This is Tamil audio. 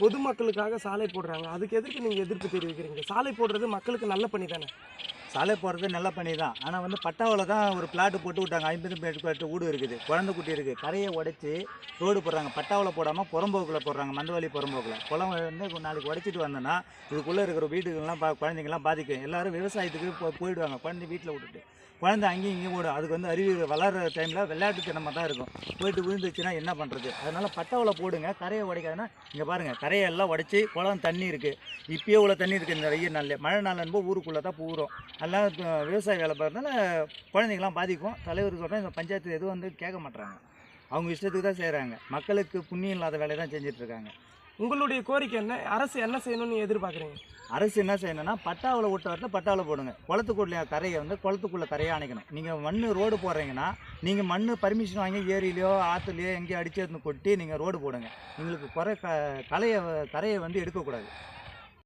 பொதுமக்களுக்காக சாலை போடுறாங்க. அதுக்கு எதிர்க்கு நீங்கள் எதிர்ப்பு தெரிவிக்கிறீங்க? சாலை போடுறது மக்களுக்கு நல்ல பண்ணி தானே? சாலை போடுறது நல்ல பண்ணி தான். ஆனால் வந்து பட்டாவில் தான் ஒரு பிளாட்டு போட்டு விட்டாங்க. ஐம்பது பேட்டு வீடு இருக்குது. குழந்தை குட்டி இருக்குது கரையை உடைச்சி ரோடு போடுறாங்க. பட்டாவில் போடாமல் புறம்போக்கில் போடுறாங்க. மந்தவழி புறம்போக்கில். குளம் வந்து நாளைக்கு உடைச்சிட்டு வந்தோன்னா இதுக்குள்ளே இருக்கிற வீட்டுக்கெல்லாம் பா குழந்தைங்கலாம் பாதிக்கும். எல்லாரும் விவசாயத்துக்கு போ போயிடுவாங்க. குழந்தை வீட்டில் விட்டுட்டு. குழந்தை அங்கேயும் இங்கேயும் ஓடும். அதுக்கு வந்து அறிவு வளர்கிற டைமில் விளையாட்டுத்தனமாக தான் இருக்கும். போயிட்டு விழுந்துச்சுன்னா என்ன பண்ணுறது அதனால் பட்டாவில் போடுங்க. கரையை உடைக்காதுன்னா இங்கே பாருங்கள் கரையெல்லாம் உடைச்சி குளம் தண்ணி இருக்குது இப்போயே உள்ள தண்ணி இருக்குது இந்த வெயில் நாளில் மழை நாள் என்பது ஊருக்குள்ளே தான் பூரும். எல்லாம் விவசாய வேலை பார்க்கறதுனால குழந்தைங்களாம் பாதிக்கும். தலைவர் சொல்கிறேன் இந்த பஞ்சாயத்து எதுவும் வந்து கேட்க மாட்றாங்க. அவங்க இஷ்டத்துக்கு தான் செய்கிறாங்க மக்களுக்கு புண்ணியம் இல்லாத வேலையை தான் செஞ்சிட்ருக்காங்க உங்களுடைய கோரிக்கை என்ன? அரசு என்ன செய்யணும்னு எதிர்பார்க்குறீங்க? அரசு என்ன செய்யணும்னா பட்டாவில் விட்ட வரல பட்டாவில் போடுங்க. குளத்துக்குள்ள கரையை வந்து குளத்துக்குள்ளே கரையை அணைக்கணும். நீங்கள் மண் ரோடு போடுறீங்கன்னா நீங்கள் மண் பர்மிஷன் வாங்கி ஏரியிலையோ ஆற்றுலையோ எங்கேயோ அடிச்சு கொட்டி நீங்கள் ரோடு போடுங்க. எங்களுக்கு குறை க கலையை கரையை வந்து எடுக்கக்கூடாது.